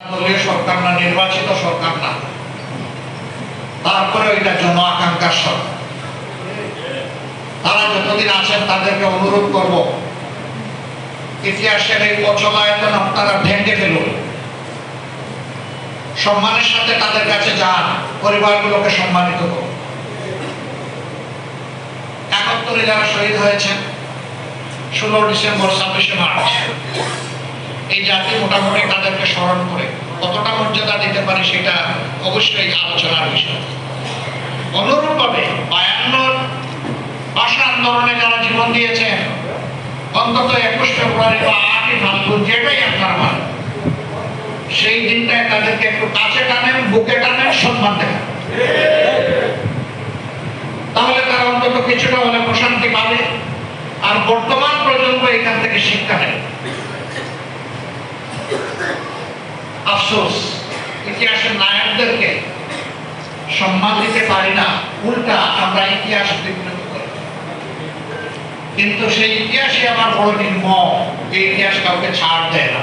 দলীয় সরকার না, নির্বাচিত সরকার না। তারপরে এটা জন আকাঙ্ক্ষার সরকার। তারা যতদিন আছেন তাদেরকে অনুরোধ করব, ইতিহাসের এই অচলায়তন আপনারা ভেঙে ফেলুন। সম্মানের সাথে তাদের কাছে যান, পরিবারগুলোকে সম্মানিত করুন। একাত্তরে যারা শহীদ হয়েছেন, ষোলো ডিসেম্বর ছাব্বিশে মার্চ। এই জাতি মোটামুটি তাদেরকে স্মরণ করে কতটা মর্যাদা দিতে পারে সেটা অবশ্যই আলোচনার বিষয়। অনুরূপভাবে বায়ান্নর ভাষা আন্দোলনে যারা জীবন দিয়েছেন, অন্তত একুশ ফেব্রুয়ারি বা আটই ফাল্গুন, যেটাই আপনারা মানেন সেই দিনটায় তাদেরকে একটু কাছে টানেন, বুকে টানেন, সম্মান দেখান। তাহলে তারা অন্তত কিছুটা হলে প্রশান্তি পাবে, আর বর্তমান প্রজন্ম এখান থেকে শিক্ষা নেবে। আফসোস, ইতিহাসের নায়কদেরকে সম্মান দিতে পারি না, উল্টা আমরা ইতিহাস বিকৃত করি। কিন্তু সেই ইতিহাসই আমার বড় নির্মম যে ইতিহাস কাউকে ছাড় দেয় না।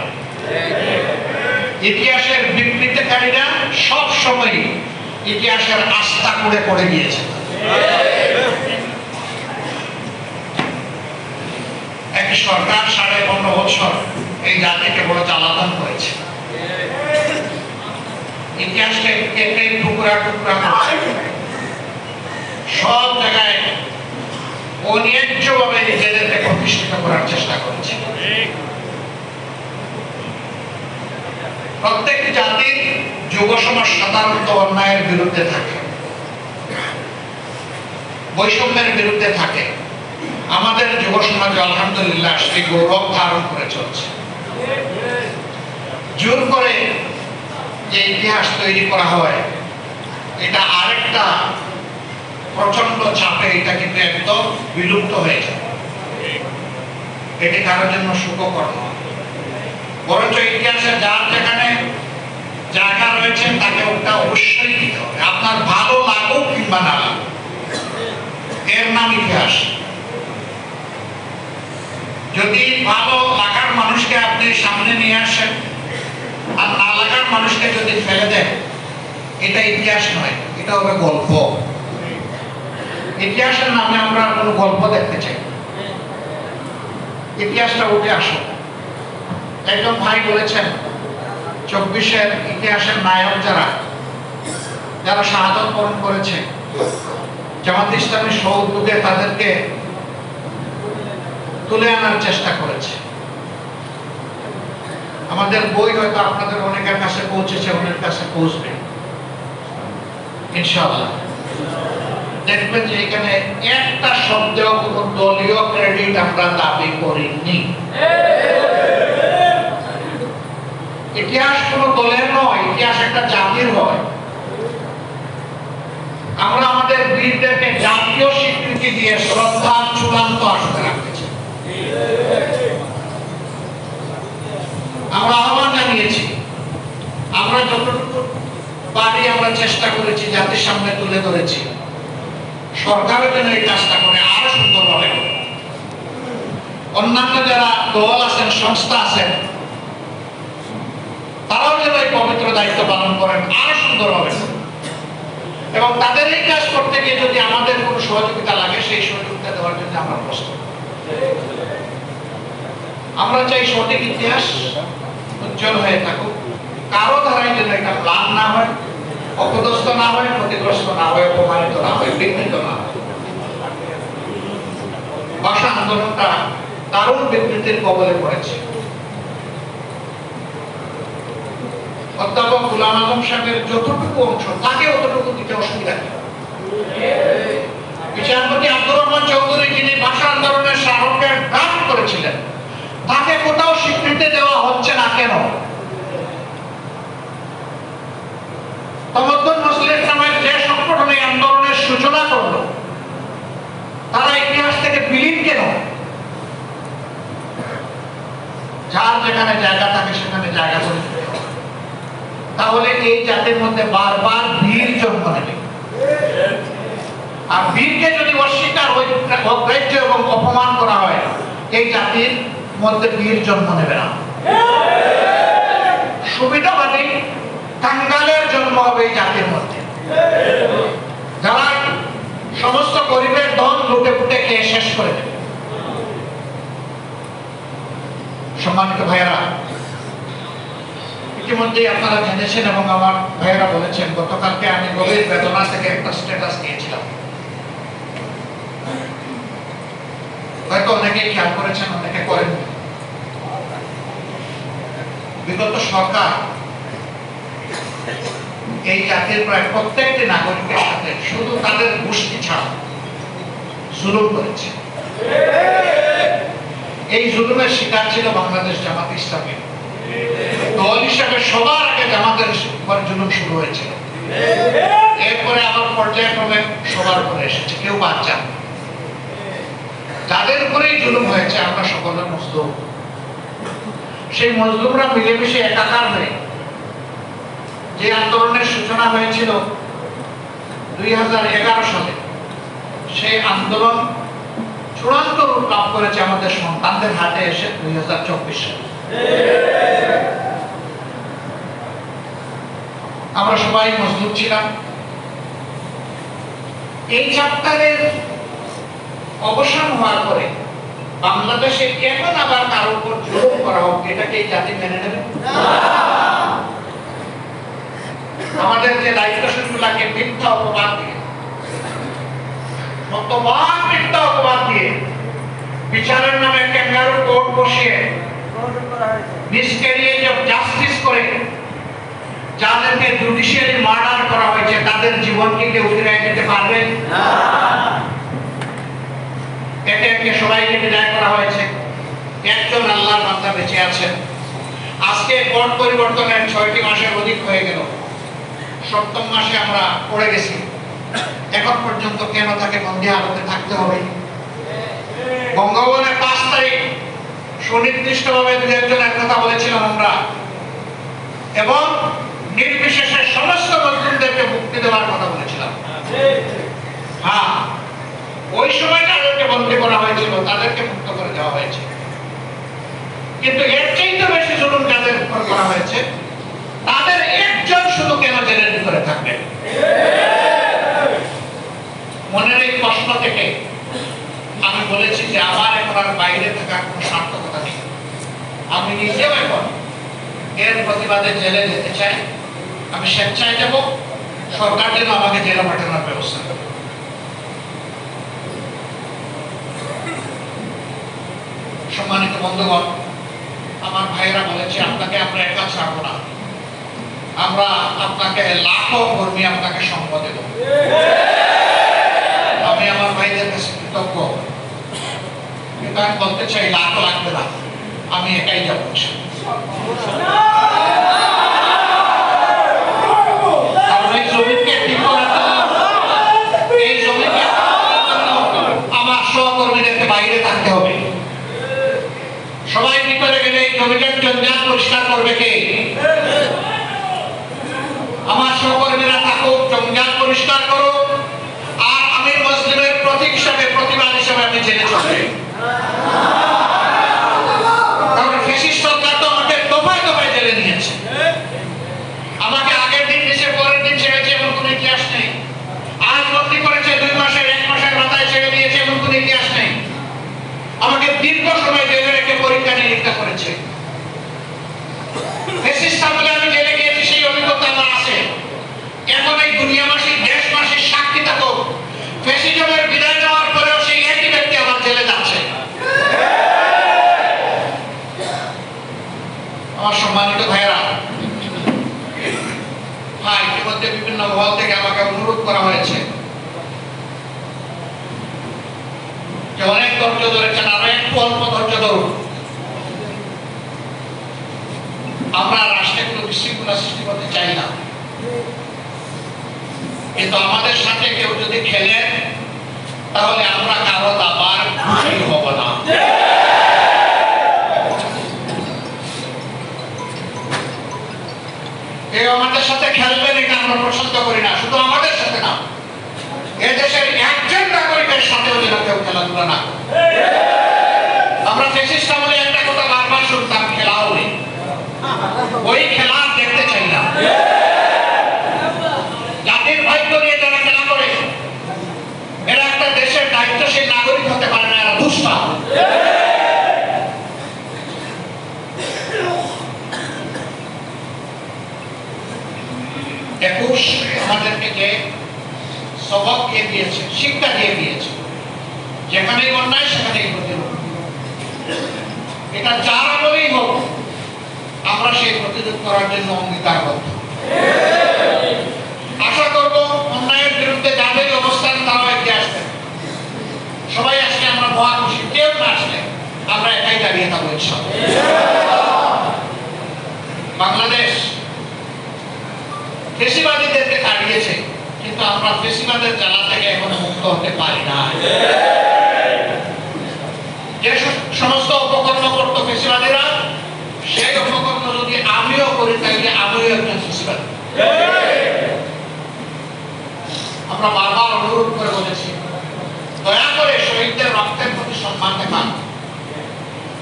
ইতিহাসের বিকৃতকারীরা সব সময় ইতিহাসের আস্থা করে পড়ে গিয়েছে। এক সরকার সাড়ে পনেরো বছর এই জাতিকে বড় জ্বালাতন করেছে। ইতিহাসকে কেটে টুকরা টুকরা করছে। সব জায়গায় নিজেদেরকে প্রতিষ্ঠিত করার চেষ্টা করেছে। প্রত্যেকটি জাতির যুব সমাজ সাধারণত অন্যায়ের বিরুদ্ধে থাকে। বৈষম্যের বিরুদ্ধে থাকে। আমাদের যুব সমাজ আলহামদুলিল্লাহ সেই গৌরব ধারণ করে চলছে। জোর করে যে ইতিহাস তৈরি করা হয়, এটা আরেকটা প্রচণ্ড চাপে এটা কিন্তু একদম বিলুপ্ত হয়ে যায়। এটি কারোর জন্য সুখকর নয়। বরঞ্চ ইতিহাসে যার যেখানে জায়গা রয়েছে, তাকে ওটা অবশ্যই দিতে হবে। আপনার ভালো লাগুক কিংবা না লাগুক, এর নাম ইতিহাস। যদি ভালো লাগার মানুষকে আপনি সামনে নিয়ে আসেন আর না লাগার মানুষকে যদি ফেলে দেন এটা ইতিহাস নয় এটা হবে গল্প। ইতিহাসের নামে আমরা কোনো গল্প দেখতে চাই। ইতিহাসটা উঠে আসো একজন ভাই বলেছেন, চব্বিশের ইতিহাসের নায়ক যারা যারা শাহাদত বরণ করেছে, জামাত ইসলামী সৌদ্যোগে তাদেরকে তুলে আনার চেষ্টা করেছে। আমাদের বই হয়তো আপনাদের অনেকের কাছে পৌঁছেছে অনেকের কাছে পৌঁছবে। ইনশাআল্লাহ। দেখবেন যে এখানে একটা শব্দ কোনো দলীয় ক্রেডিট আমরা দাবি করিনি। ইতিহাস কোনো দলের নয়, ইতিহাস একটা জাতির হয়। আমরা আমাদের বীরদেরকে জাতীয় স্বীকৃতি দিয়ে শ্রদ্ধার চূড়ান্ত আসবে রাখতেছি আমরা আহ্বান জানিয়েছি আমরা যতটুকু পারি আমরা চেষ্টা করেছি, জাতির সামনে তুলে ধরেছি। সরকারের জন্য এই কাজটা করে, আরও সুন্দরভাবে হবে। অন্যান্য যারা দল আছেন, সংস্থা আছেন, তারাও যেন এই পবিত্র দায়িত্ব পালন করেন, আরও সুন্দরভাবে। এবং তাদের এই কাজ করতে গিয়ে যদি আমাদের কোনো সহযোগিতা লাগে, সেই সহযোগিতা দেওয়ার জন্য আমরা প্রস্তুত। আমরা চাই সঠিক ইতিহাস উজ্জ্বল হয়ে থাকুক। কারও দ্বারাই যেন এটা প্লান না হয় অপদস্থ না হয়, ক্ষতিগ্রস্ত না হয়, অপমানিত না হয়, বিঘ্নিত না হয়। ভাষা আন্দোলনটা দারুণ বিকৃতির কবলে পড়েছে। অধ্যাপক গুলাম আজম সাহেবের যতটুকু অংশ, তাকে অতটুকু দিতে অসুবিধা নেই। বিচারপতি আব্দুর রহমান চৌধুরী যিনি ভাষা আন্দোলনের স্মারকের ড্রাফট করেছিলেন তাকে কোথাও স্বীকৃতি দেওয়া হচ্ছে না কেন তমদ্দুন মুসলিম নামের যে সংগঠন এই আন্দোলনের সূচনা করল তারা ইতিহাস থেকে বিলীন কেন যার যেখানে জায়গা থাকে সেখানে জায়গা করে দিতে হবে। তাহলে এই জাতির মধ্যে বারবার বীর জন্ম নেবে। আর বীরকে যদি অস্বীকার অগ্রাহ্য এবং অপমান করা হয়, এই জাতির মধ্যে বীর জন্ম নেবে না। সুবিধাবাদী কাঙ্গালের জন্ম হবে এই জাতির মধ্যে। যারা সমস্ত গরিবের ধন লুটে ফুটে খেয়ে শেষ করে দেবে। সম্মানিত ভাইয়েরা ইতিমধ্যেই আপনারা জেনেছেন এবং আমার ভাইয়েরা বলেছেন, গতকালকে আমি গভীর বেদনা থেকে একটা স্ট্যাটাস দিয়েছিলাম। হয়তো অনেকে খেয়াল করেছেন, অনেকে করেন বিগত সরকার এই জাতির প্রায় প্রত্যেকটি নাগরিকের সাথে শুধু তাদের গোষ্ঠী ছাড়া জুলুম করেছে। এই জুলুমের শিকার ছিল বাংলাদেশ জামাত ইসলামী। দল হিসাবে সবার আগে জামাতের জুলুম শুরু হয়েছিল এরপরে আবার পর্যায়ক্রমে সবার উপরে এসেছে, কেউ বাদ যান। না। যাদের উপরেই জুলুম হয়েছে, আমরা সকলে মজলুম। সেই মজলুমরা মিলেমিশে একাকার হয়ে যে আন্দোলনের সূচনা হয়েছিল দুই হাজার এগারো সালে, সেই আন্দোলন চূড়ান্ত রূপ লাভ করেছে আমাদের সন্তানদের হাতে এসে দুই হাজার চব্বিশ সালে। আমরা সবাই মজলুম ছিলাম। এই চ্যাপ্টারের অবসান হওয়ার পরে বাংলাদেশে কেমন আবার কারও উপর জুলুম করা হোক এটাকে এই জাতি মেনে নেবে? আমাদের যে দায়িত্বশীলগুলাকে মিথ্যা অপবাদ দিয়ে শতবার মিথ্যা অপবাদ দিয়ে বিচারের নামে ক্যাঙ্গারু কোর্ট বসিয়ে মিসক্যারিয়েজ অফ জাস্টিস করে যাদেরকে জুডিশিয়ারি মার্ডার করা হয়েছে তাদের জীবনকে কেউ ফিরে দিতে পারবে? একে একে সবাইকে বিদায় করা হয়েছে। একজন আল্লাহর বান্দা বেঁচে আছেন। আজকে কোর্ট পরিবর্তনের ছয়টি মাসের অধিক হয়ে গেল। সপ্তম মাসে আমরা পড়ে গেছি। এখন পর্যন্ত কেন তাকে বন্দি আলোতে থাকতে হবে? বঙ্গভবনের পাঁচ তারিখ সুনির্দিষ্টভাবে দু একজনের কথা বলেছিলাম আমরা। এবং নির্বিশেষে সমস্ত মুসলিমদেরকে মুক্তি দেওয়ার কথা বলেছিলাম। হ্যাঁ ওই সময় যাদেরকে বন্দী করা হয়েছিল, তাদেরকে মুক্ত করে দেওয়া হয়েছে। কিন্তু এর চাইতে বেশি জুলুম যাদের উপর করা হয়েছে, তাদের একজন শুধু কেন জেলের ভিতরে থাকবে? মনের এই প্রশ্ন থেকে। আমি বলেছি যে আমার এখন আর বাইরে থাকার কোনো সার্থকতা নেই। আমি নিজেও এখন এর প্রতিবাদে জেলে যেতে চাই। আমি স্বেচ্ছায় যাব সরকার যেন আমাকে জেলে পাঠানোর ব্যবস্থা সম্মানিত বন্ধুগণ, আমার ভাইয়েরা বলেছে, আপনাকে আমরা একা ছাড়বো না। আমরা আপনাকে লাখো কর্মী আপনাকে সঙ্গ দেব। আমি আমার ভাইদের কাছে কৃতজ্ঞ। কিন্তু আমি বলতে চাই, লাখো লাগবে না। আমি একাই যাব কারণ এই জমিকে ঠিক করার জন্য, এই জমিকে ঠিক করার জন্য আমার সহকর্মীদেরকে বাইরে থাকতে হবে সবাই ভিতরে গেলে এই জমিটার জঞ্জাল পরিষ্কার করবে কে? আমার সহকর্মীরা থাকুক জঞ্জাল পরিষ্কার করুক, আর আমি মুসলিমের প্রতীক হিসাবে, প্রতিবাদ হিসাবে আমি জেনে চলবে কারণ ফেসিস সরকার তো আমাকে দফায় দফায় জেলে নিয়েছে আমাকে আগের দিন দিয়েছে পরের দিন ছেড়েছে এমন কোনো ইতিহাস নেই আজ বন্দি করেছে দুই মাসের এক মাসের মাথায় ছেড়ে দিয়েছে এমন কোনো ইতিহাস নেই আমাকে দীর্ঘ সময় জেলে রেখে পরীক্ষা নিরীক্ষা করেছে ফেসিস্ট আমলে আমি জেলে গিয়েছি সেই অভিজ্ঞতা আমার আছে এখন এই দুনিয়াবাসী দেশবাসীর সাক্ষী থাকুক ফেসিজমের বিদায় নেওয়ার পরেও সেই একই ব্যক্তি আমার জেলে যাচ্ছে আমার সম্মানিত ভাইয়েরা ভাই ইতিমধ্যে বিভিন্ন মহল থেকে আমাকে অনুরোধ করা হয়েছে যে অনেক ধৈর্য ধরেছেন আরও একটু অল্প ধৈর্য ধরুন। আমরা রাষ্ট্রে কোনো বিশৃঙ্খলা সৃষ্টি করতে চাই না। কিন্তু আমাদের সাথে কেউ যদি তাহলে আমরা কারও দাবার হব না। আমাদের সাথে খেলবেন এটা আমরা পছন্দ করি না? শুধু আমাদের সাথে না এদেশের একজন নাগরিকের সাথেও যেন কেউ খেলাধুলা না করে। আমরা ফেসিস্ট আমলে একটা কথা বারবার শুনতাম খেলাও নেই ওই খেলা আর দেখতে চাই না জাতির ভাগ্য নিয়ে যারা খেলা করে এরা একটা দেশের দায়িত্বশীল নাগরিক হতে পারে না এরা দুষ্টা একুশ আমাদেরকে যে সবক দিয়ে দিয়েছে, শিক্ষা দিয়ে দিয়েছে। যেখানেই অন্যায়, সেখানেই প্রতিরোধ। এটা যার আমলেই হোক, আমরা সেই প্রতিরোধ করার জন্য অঙ্গীকারবদ্ধ। আশা করব অন্যায়ের বিরুদ্ধে যাদের অবস্থান, তারাও এগিয়ে আসবেন সবাই আসলে আমরা মহা খুশি। কেউ না আসলে আমরা একাই দাঁড়িয়ে থাকব বাংলাদেশ ফেসিবাদীদেরকে তাড়িয়েছে। কিন্তু আমরা ফেসিবাদের জ্বালা থেকে এখনও মুক্ত হতে পারি না। যে সমস্ত উপকরণ করতো ফেসিবাদীরা, সেই উপকরণ যদি আমিও করি তাহলে আমিও একজন ফেসিবাদী। আমরা বারবার অনুরোধ করে বলেছি, দয়া করে শহীদদের রক্তের প্রতি সম্মান দেখান।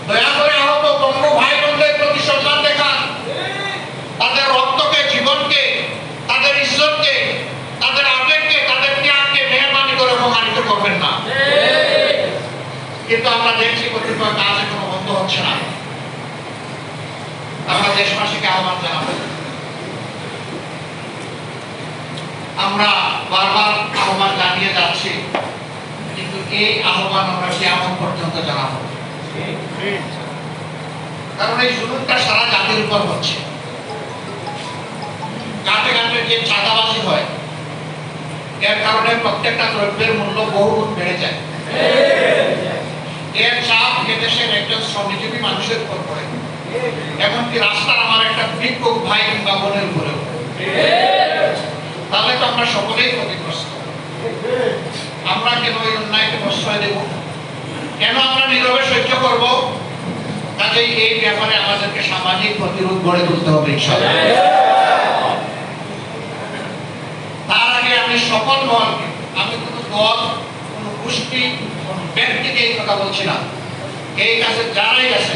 দয়া করে আহত বঙ্গ ভাই বোনদের প্রতি সম্মান দেখান তাদের রক্তকে জীবনকে তাদের ঈশ্বরকে তাদের আবেগকে তাদের ত্যাগকে মেহরবানি করে অপমানিত করবেন না কিন্তু আমরা দেখছি কতিপয় কাজ এখনও বন্ধ হচ্ছে না। আমরা দেশবাসীকে আহ্বান জানাব। আমরা বারবার আহ্বান জানিয়ে যাচ্ছি, কিন্তু এই আহ্বান আমরা কেমন পর্যন্ত জানাব? কারণ এই জুলুমটা সারা জাতির উপর হচ্ছে। ঘাটে ঘাটে যে চাঁদাবাজি হয়, এর কারণে প্রত্যেকটা দ্রব্যের মূল্য বহুগুণ বেড়ে যায়। এর চাপ এদেশের একজন শ্রমজীবী মানুষের উপর পড়ে। এমনকি রাস্তার আমার একটা ভিক্ষুক ভাই কিংবা বোনের উপরেও। তাহলে তো আমরা সকলেই ক্ষতিগ্রস্ত। আমরা কেন এই অন্যায়কে প্রশ্রয় দেব? কেন আমরা নীরবে সহ্য করব? কাজেই এই ব্যাপারে আমাদেরকে সামাজিক প্রতিরোধ গড়ে তুলতে হবে তার আগে আমি সকল মহলকে আমি কোনো দল, কোনো গোষ্ঠী ব্যক্তিকে এই কথা বলছি না। এই কাজে যারাই আছে,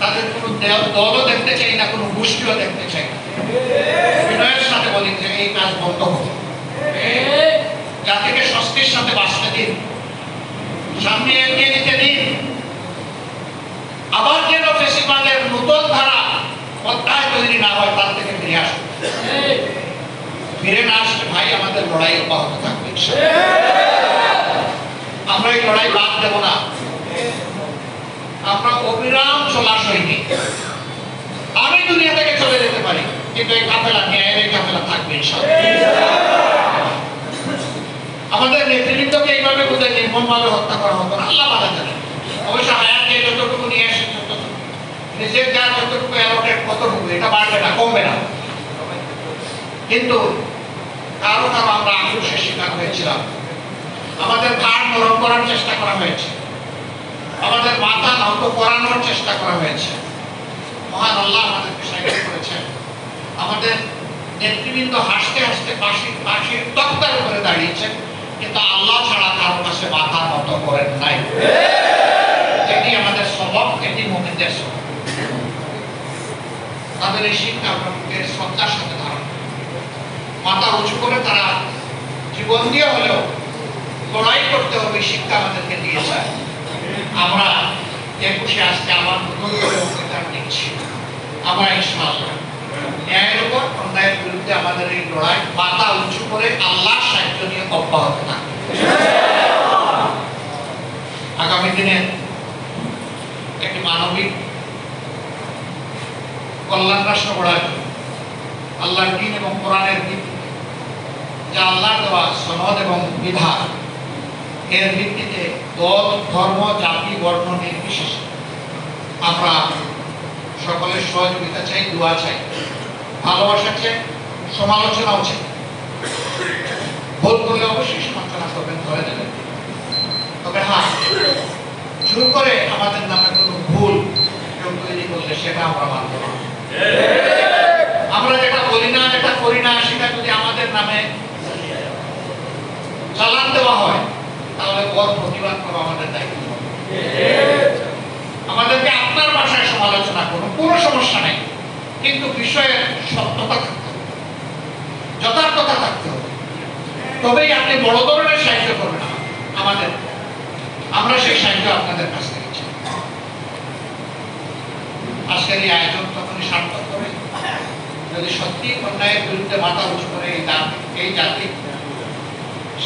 তাদের কোনো দলও দেখতে চাই না, কোনো গোষ্ঠীও দেখতে চাই না। বিনয়ের সাথে বলি যে এই কাজ বন্ধ হোক। জাতিকে স্বস্তির সাথে বাঁচতে দিন। সামনে এগিয়ে দিতে দিন। আবার যেন ফেসিবাদের নতুন ধারা অধ্যায় তৈরি না হয়, তার থেকে ফিরে আসুন। ফিরে না আসলে ভাই, আমাদের লড়াই অব্যাহত থাকবে। আমরা এই লড়াই বাদ দেব না। আমরা অবিরাম চলা সৈনিক। আমি দুনিয়া থেকে চলে যেতে পারি, কিন্তু এই কাফেলা ন্যায়ের এই কাফেলা থাকবে আমাদের এইভাবে নির্মমভাবে হত্যা করা হতো আল্লাহ জানে অবশ্য হায়াত যে যতটুকু নিয়ে আসে নিজের যা যতটুকু অ্যালোটেড কতটুকু, এটা বাড়বে না, কমবে না। কিন্তু কারও কারও আমরা আক্রোশের শিকার হয়েছিলাম। আমাদের ঘাড় নরম করার চেষ্টা করা হয়েছে। আমাদের মাথা নত করানোর চেষ্টা করা হয়েছে। মহান আল্লাহ আমাদেরকে সাহায্য করেছেন। আমাদের নেতৃবৃন্দ হাসতে হাসতে পাশে পাশের তক্তার উপরে দাঁড়িয়েছেন, কিন্তু আল্লাহ ছাড়া কারও কাছে মাথা নত করেন নাই। এটি আমাদের স্বভাব, এটি মোমেনদের স্বভাব। তাদের এই শিক্ষা বুকের শ্রদ্ধার সাথে ধারণ মাথা উঁচু করে তারা জীবন দিয়ে হলেও লড়াই করতে হবে, শিক্ষা আমাদেরকে দিয়েছে আমরা একুশে আজকে আমার অঙ্গীকার নিচ্ছি। আমরা ন্যায়ের উপর অন্যায়ের বিরুদ্ধে আমাদের এই লড়াই মাথা উঁচু করে সাহায্য নিয়ে অব্যাহত আগামী দিনে একটি মানবিক কল্যাণ রাষ্ট্র গড়ার জন্য আল্লাহর দিন এবং কোরআনের ভিত্তি যা আল্লাহর দেওয়া সনদ এবং বিধান এর ভিত্তিতে দল ধর্ম, জাতি, বর্ণ নির্বিশেষে আমরা সকলের সহযোগিতা চাই, দোয়া চাই। ভালোবাসা চাই, সমালোচনাও চাই। ভুল করলে অবশ্যই সমালোচনা করবেন, ধরে দেবেন তবে হ্যাঁ শুরু করে আমাদের নামে কোনো ভুল কেউ তৈরি করলে সেটা আমরা মানব না। আমরা যেটা বলি না, যেটা করি না, সেটা যদি আমাদের নামে চালান দেওয়া হয় তাহলে প্রতিবাদ করা আমাদের দায়িত্ব। আমাদেরকে আপনার ভাষায় সমালোচনা করুন কোনো সমস্যা নেই। কিন্তু বিষয়ের সত্যতা থাকতে যথার্থতা থাকতে হবে। তবেই আপনি বড় ধরনের সাহায্য করবেন আমাদের। আমরা সেই সাহায্য আপনাদের কাছ থেকে চাই। আজকের এই আয়োজন তখনই সার্থক হবে। যদি সত্যি অন্যায়ের বিরুদ্ধে মাথা উঁচু করে এই এই জাতি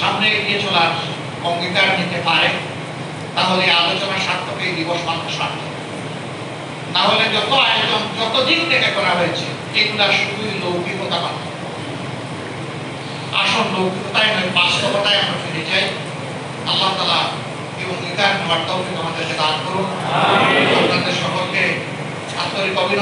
সামনে এগিয়ে চলে চলার অঙ্গীকার নিতে পারে তাহলে আলোচনা সার্থক এই দিবস মাত্র সার্থক। না হলে যত আয়োজন যত দিন থেকে করা হয়েছে এগুলা শুধুই লৌকিকতা মাত্র আসল লৌকিকতায় নয় বাস্তবতায় আমরা ফিরে যাই আল্লাহ তালা এই অঙ্গীকার নেওয়ার তৌফিক আমাদেরকে দান করুন। আপনাদের সকলকে আন্তরিক অভিনন্দন।